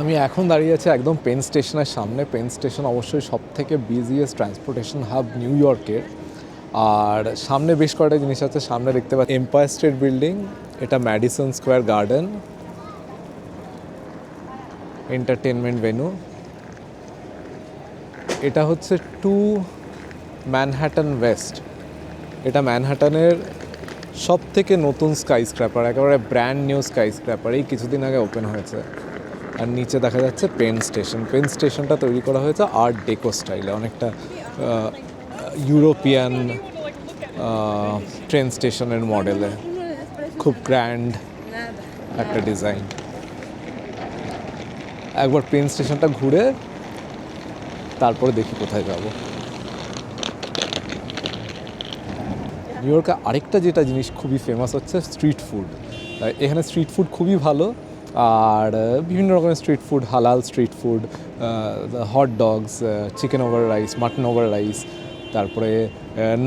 আমি এখন দাঁড়িয়ে আছি একদম পেন স্টেশনের সামনে। পেন স্টেশন অবশ্যই সব থেকে বিজিয়েস্ট ট্রান্সপোর্টেশন হাব নিউ ইয়র্কের আর সামনে বেশ কয়েকটা জিনিস আছে, সামনে দেখতে পাচ্ছি এম্পায়ার স্টেট বিল্ডিং এটা Madison Square Garden entertainment venue এটা হচ্ছে টু ম্যানহ্যাটন ওয়েস্ট এটা ম্যানহাটানের সব থেকে নতুন স্কাই স্ক্র্যাপার একেবারে ব্র্যান্ড নিউ স্কাই স্ক্র্যাপার এই কিছুদিন আগে ওপেন হয়েছে। আর নিচে দেখা যাচ্ছে পেন স্টেশন। পেন স্টেশনটা তৈরি করা হয়েছে আর্ট ডেকো স্টাইলে অনেকটা ইউরোপিয়ান ট্রেন স্টেশনের মডেলে খুব গ্র্যান্ড একটা ডিজাইন একবার পেন স্টেশনটা ঘুরে তারপরে দেখি কোথায় যাব। নিউ ইয়র্কে আরেকটা যেটা জিনিস খুবই ফেমাস হচ্ছে স্ট্রিট ফুড এখানে স্ট্রিট ফুড খুবই ভালো। আর বিভিন্ন রকমের street food halal street food hot dogs chicken over rice mutton over rice তারপরে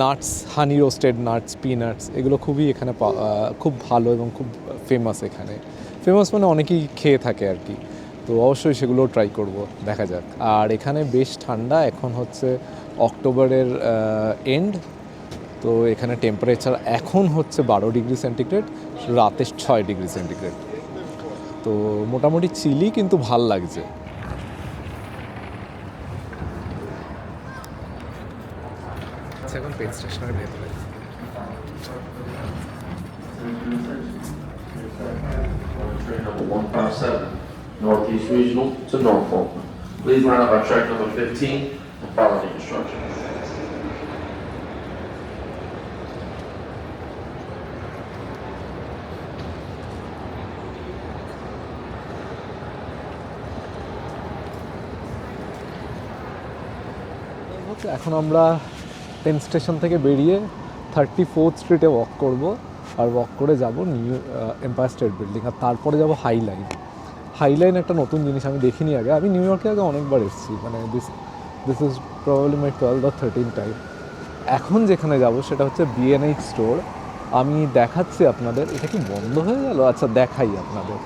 nuts honey roasted nuts peanuts এগুলো খুবই এখানে খুব ভালো এবং খুব ফেমাস এখানে। ফেমাস মানে অনেকেই খেয়ে থাকে আর কি। তো অবশ্যই সেগুলো ট্রাই করব, দেখা যাক। আর এখানে বেশ ঠান্ডা, এখন হচ্ছে অক্টোবরের এন্ড তো এখানে টেম্পারেচার এখন হচ্ছে বারো ডিগ্রি সেন্টিগ্রেড রাতে ছয় ডিগ্রি সেন্টিগ্রেড তো মোটামুটি চিলি কিন্তু ভালো লাগছে আচ্ছা, এখন পেন স্টেশনের ভেতরে Train number 157, Northeast Regional to Norfolk. Please line up on track number 15 and follow the instructions. হচ্ছে এখন আমরা পেন স্টেশন থেকে বেরিয়ে থার্টি ফোর্থ স্ট্রিটে ওয়াক করব আর ওয়াক করে যাব নিউ এম্পায়ার স্টেট বিল্ডিং আর তারপরে যাব হাই লাইন হাই লাইন একটা নতুন জিনিস, আমি দেখিনি আগে। আমি নিউ ইয়র্কে আগে অনেকবার এসেছি মানে this this is probably my twelve বা থার্টিন টাইম এখন যেখানে যাব সেটা হচ্ছে বিএনএইচ স্টোর আমি দেখাচ্ছি আপনাদের, এটা কি বন্ধ হয়ে গেল? আচ্ছা দেখাই আপনাদের।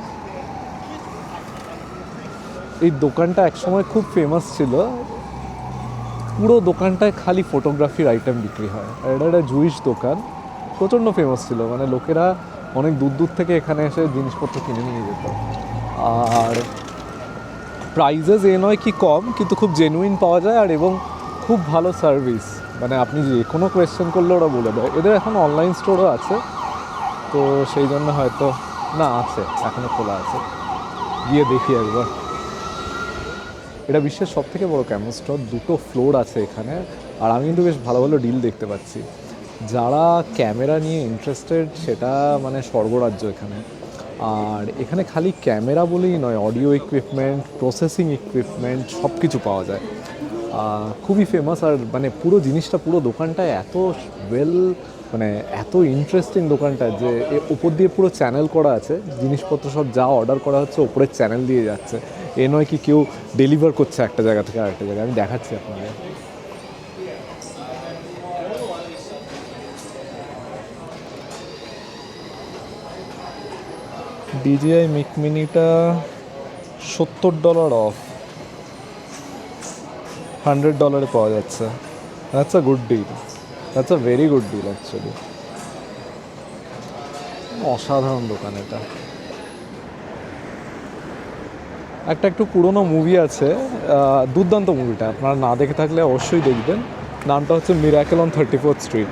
এই দোকানটা একসময় খুব ফেমাস ছিল। পুরো দোকানটায় খালি ফটোগ্রাফির আইটেম বিক্রি হয়। আর এটা একটা জুইশ দোকান, প্রচণ্ড ফেমাস ছিল। মানে লোকেরা অনেক দূর দূর থেকে এখানে এসে জিনিসপত্র কিনে নিয়ে যেত। আর প্রাইজেস এ নয় কি কম, কিন্তু খুব জেনুইন পাওয়া যায় আর এবং খুব ভালো সার্ভিস মানে আপনি যে কোনো কোয়েশ্চেন করলে ওরা বলে দেয়। এদের এখন অনলাইন স্টোরও আছে। তো সেই জন্য হয়তো, না, আছে এখনও খোলা আছে। গিয়ে দেখি একবার। এটা বিশ্বের সব থেকে বড় ক্যামেরা স্টোর দুটো ফ্লোর আছে এখানে। আর আমি কিন্তু বেশ ভালো ভালো ডিল দেখতে পাচ্ছি। যারা ক্যামেরা নিয়ে ইন্টারেস্টেড সেটা মানে স্বর্গরাজ্য এখানে। আর এখানে খালি ক্যামেরা বলেই নয় অডিও ইকুইপমেন্ট প্রসেসিং ইকুইপমেন্ট সব কিছু পাওয়া যায়। খুবই ফেমাস আর মানে পুরো জিনিসটা, পুরো দোকানটা এত ওয়েল মানে এত ইন্টারেস্টিং দোকানটা যে এ উপর দিয়ে পুরো চ্যানেল করা আছে। জিনিসপত্র সব যা অর্ডার করা হচ্ছে, ওপরের চ্যানেল দিয়ে যাচ্ছে। এ নয় কি কেউ ডেলিভার করছে একটা জায়গা থেকে আরেকটা জায়গায়। আমি দেখাচ্ছি আপনাদের ডিজিআই মিক মিনিটা সত্তর ডলার অফ হান্ড্রেড ডলারে পাওয়া যাচ্ছে। That's a good deal that's a very good deal actually অসাধারণ দোকান এটা। একটা একটু পুরনো মুভি আছে দুর্দান্ত মুভিটা আপনারা না দেখে থাকলে অবশ্যই দেখবেন। নামটা হচ্ছে Miracle on thirty fourth street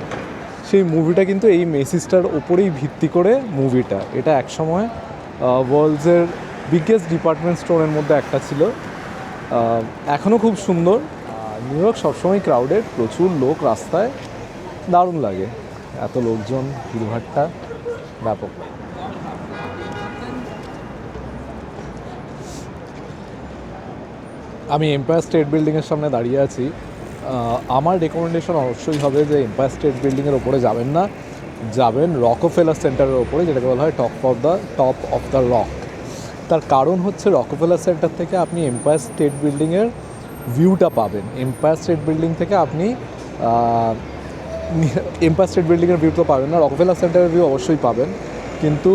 সেই মুভিটা কিন্তু এই মেসিসটার ওপরেই ভিত্তি করে মুভিটা এটা একসময় ওয়ার্ল্ডসের বিগেস্ট ডিপার্টমেন্ট স্টোরের মধ্যে একটা ছিল। এখনও খুব সুন্দর। নিউ ইয়র্ক সবসময় ক্রাউডেড প্রচুর লোক রাস্তায়। দারুণ লাগে। এত লোকজন, ভিড়ভাট্টা, ব্যাপক। আমি এম্পায়ার স্টেট বিল্ডিংয়ের সামনে দাঁড়িয়ে আছি। আমার রেকমেন্ডেশন অবশ্যই হবে যে এম্পায়ার স্টেট বিল্ডিংয়ের ওপরে যাবেন না। যাবেন রক রকফেলার সেন্টারের ওপরে, যেটাকে বলা হয় top of the top of the rock তার কারণ হচ্ছে রক রকফেলার সেন্টার থেকে আপনি এম্পায়ার স্টেট বিল্ডিংয়ের ভিউটা পাবেন। এম্পায়ার স্টেট বিল্ডিং থেকে আপনি এম্পায়ার স্টেট বিল্ডিংয়ের ভিউ তো পাবেন না রকফেলার সেন্টারের ভিউ অবশ্যই পাবেন। কিন্তু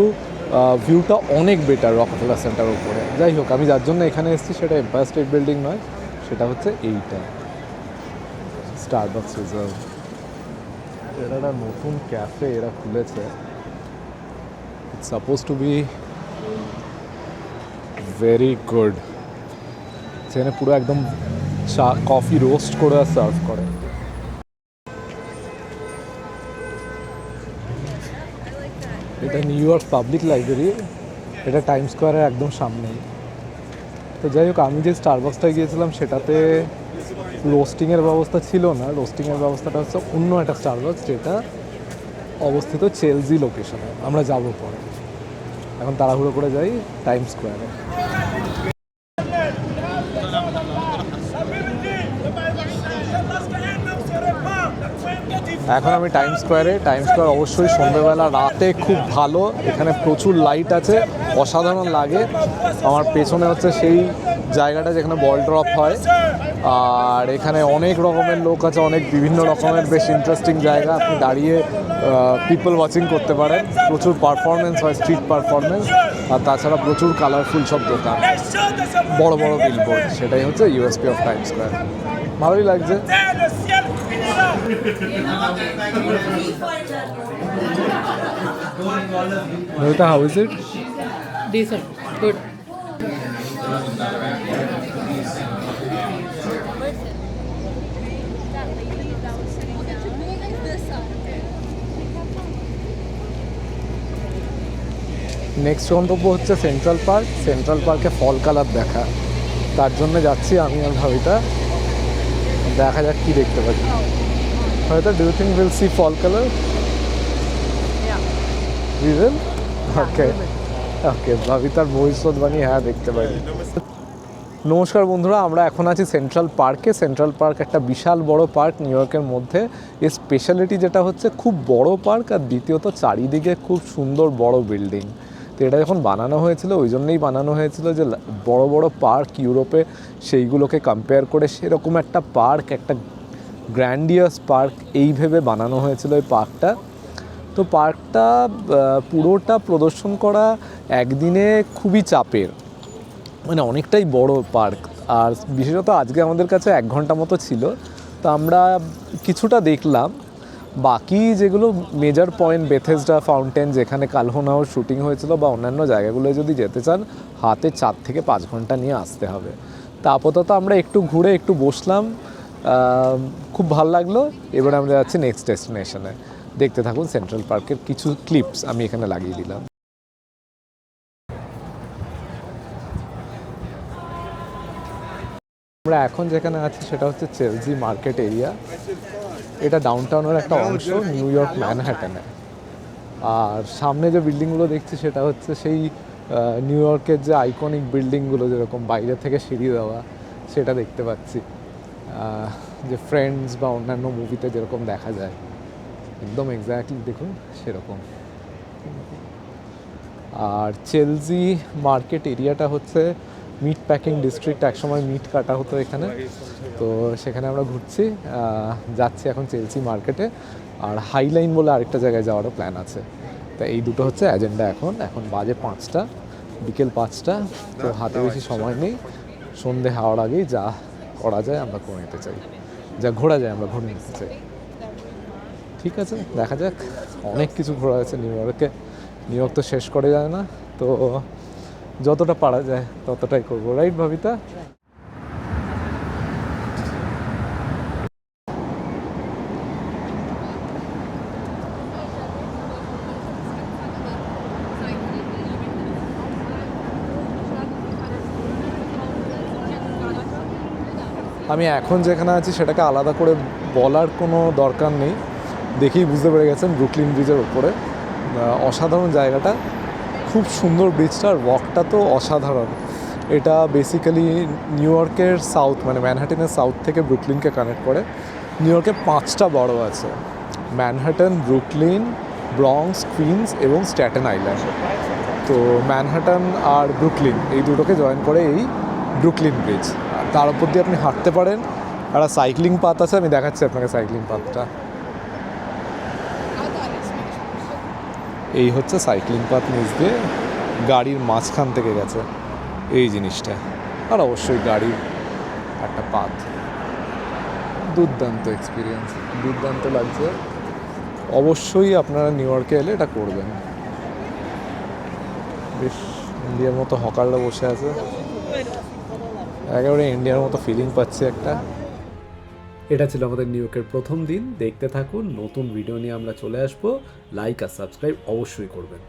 ভিউটা অনেক বেটার রকফেলার সেন্টার উপরে। যাই হোক, আমি যার জন্য এখানে এসেছি সেটা এম্পায়ার স্টেট বিল্ডিং নয়, সেটা হচ্ছে এইটা। স্টার স্টারবাক্স রিজার্ভ এটা একটা নতুন ক্যাফে এরা খুলেছে। It's suppose to be very good সেখানে পুরো একদম চা কফি রোস্ট করে সার্ভ করে। এটা নিউ ইয়র্ক পাবলিক লাইব্রেরি এটা টাইম স্কোয়ারের একদম সামনেই। তো যাই হোক, আমি যে স্টারবক্সটায় গিয়েছিলাম, সেটাতে রোস্টিংয়ের ব্যবস্থা ছিল না। রোস্টিংয়ের ব্যবস্থাটা হচ্ছে অন্য একটা স্টারবক্স যেটা অবস্থিত চেলজি লোকেশনে আমরা যাব পরে। এখন তাড়াহুড়ো করে যাই টাইম স্কোয়ারে এখন আমি টাইম স্কোয়ারে টাইম স্কোয়ার অবশ্যই সন্ধ্যেবেলা রাতে খুব ভালো। এখানে প্রচুর লাইট আছে, অসাধারণ লাগে। আমার পেছনে হচ্ছে সেই জায়গাটা যেখানে বল ড্রপ হয়। আর এখানে অনেক রকমের লোক আছে, অনেক বিভিন্ন রকমের বেশ ইন্টারেস্টিং জায়গা। আপনি দাঁড়িয়ে পিপল ওয়াচিং করতে পারেন। প্রচুর পারফরমেন্স হয় স্ট্রিট পারফরমেন্স আর তাছাড়া প্রচুর কালারফুল সব দোকান। বড় বড় বিলবোর্ড সেটাই হচ্ছে ইউএসপি অফ টাইম স্কোয়ার ভালোই লাগছে। Navita, how is it? Decent. Good. Next গন্তব্য হচ্ছে সেন্ট্রাল পার্ক সেন্ট্রাল পার্কে ফল কালার দেখা তার জন্য যাচ্ছি আমি আর ভাবিটা দেখা যাক কি দেখতে পারি হয়তো do think will see fall colour we will okay okay ভাবিতার ভবিষ্যৎবাণী হ্যাঁ দেখতে পারি নমস্কার বন্ধুরা আমরা এখন আছি সেন্ট্রাল পার্কে সেন্ট্রাল পার্ক একটা বিশাল বড় পার্ক নিউ ইয়র্কের মধ্যে এর স্পেশালিটি যেটা হচ্ছে খুব বড় পার্ক আর দ্বিতীয়ত চারিদিকে খুব সুন্দর বড় বিল্ডিং তো এটা যখন বানানো হয়েছিল ওই জন্যই বানানো হয়েছিল যে বড় বড় পার্ক ইউরোপে সেইগুলোকে কম্পেয়ার করে সেরকম একটা পার্ক একটা গ্র্যান্ডিয়াস পার্ক এই ভেবে বানানো হয়েছিল এই পার্কটা। তো পার্কটা পুরোটা প্রদর্শন করা একদিনে খুবই চাপের। মানে অনেকটাই বড় পার্ক। আর বিশেষত আজকে আমাদের কাছে এক ঘণ্টা মতো ছিল। তো আমরা কিছুটা দেখলাম। বাকি যেগুলো মেজর পয়েন্ট বেথেসডা ফাউন্টেন যেখানে কালহোনাও শুটিং হয়েছিল বা অন্যান্য জায়গাগুলো যদি যেতে চান, হাতে চার থেকে পাঁচ ঘণ্টা নিয়ে আসতে হবে। তা আপাতত আমরা একটু ঘুরে একটু বসলাম। খুব ভালো লাগল। এবার আমরা যাচ্ছি নেক্সট ডেস্টিনেশনে দেখতে থাকুন সেন্ট্রাল পার্কের কিছু ক্লিপস আমি এখানে লাগিয়ে দিলাম। আমরা এখন যেখানে আছি সেটা হচ্ছে চেলজি মার্কেট এরিয়া এটা ডাউনটাউনের একটা অংশ নিউ ইয়র্ক ম্যানহ্যাটেনে আর সামনে যে বিল্ডিংগুলো দেখছি সেটা হচ্ছে সেই নিউ ইয়র্কের যে আইকনিক বিল্ডিংগুলো যেরকম বাইরে থেকে সিঁড়ি দেওয়া, সেটা দেখতে পাচ্ছি। যে ফ্রেন্ডস বা অন্যান্য মুভিতে যেরকম দেখা যায়, একদম এক্স্যাক্টলি দেখুন সেরকম। আর চেলজি মার্কেট এরিয়াটা হচ্ছে মিট প্যাকিং ডিস্ট্রিক্ট একসময় মিট কাটা হতো এখানে। তো সেখানে আমরা ঘুরছি যাচ্ছি এখন চেলসি মার্কেটে আর হাইলাইন বলে আরেকটা জায়গায় যাওয়ারও প্ল্যান আছে। তা এই দুটো হচ্ছে এজেন্ডা এখন। এখন বাজে পাঁচটা, বিকেল পাঁচটা, তো হাতে বেশি সময় নেই। সন্ধে হওয়ার আগেই যা করা যায়, আমরা করে নিতে চাই। যা ঘোরা যায়, আমরা ঘুরে নিতে চাই। ঠিক আছে, দেখা যাক। অনেক কিছু ঘোরা আছে নিউ ইয়র্কে নিউ ইয়র্ক তো শেষ করে যায় না, তো যতটা পারা যায় ততটাই করব। রাইট ভাবিতা আমি এখন যেখানে আছি সেটাকে আলাদা করে বলার কোনো দরকার নেই। দেখেই বুঝতে পেরে গেছেন ব্রুকলিন ব্রিজের ওপরে অসাধারণ জায়গাটা। খুব সুন্দর ব্রিজটা আর ওয়াকটা তো অসাধারণ। এটা বেসিক্যালি নিউ ইয়র্কের সাউথ মানে ম্যানহাটেনের সাউথ থেকে ব্রুকলিনকে কানেক্ট করে। নিউ ইয়র্কে পাঁচটা বড় আছে। ম্যানহাটন ব্রুকলিন ব্রংস কুইন্স এবং স্ট্যাটেন আইল্যান্ড তো ম্যানহাটন আর ব্রুকলিন এই দুটোকে জয়েন করে এই ব্রুকলিন ব্রিজ তার উপর দিয়ে আপনি হাঁটতে পারেন। একটা সাইক্লিং পাথ আছে, আমি দেখাচ্ছি আপনাকে সাইক্লিং পাথটা এই হচ্ছে সাইক্লিং পাথ নিচ দিয়ে। গাড়ির মাঝখান থেকে গেছে। এই জিনিসটা। আর অবশ্যই গাড়ির একটা পাথ দুর্দান্ত এক্সপিরিয়েন্স দুর্দান্ত লাগছে। অবশ্যই আপনারা নিউ ইয়র্কে এলে এটা করবেন। বেশ ইন্ডিয়ার মতো হকাররা বসে আছে। একেবারে ইন্ডিয়ার মতো ফিলিং পাচ্ছি একটা। এটা ছিল আমাদের নিউ ইয়র্কের প্রথম দিন। দেখতে থাকুন, নতুন ভিডিও নিয়ে আমরা চলে আসব। লাইক আর সাবস্ক্রাইব অবশ্যই করবেন।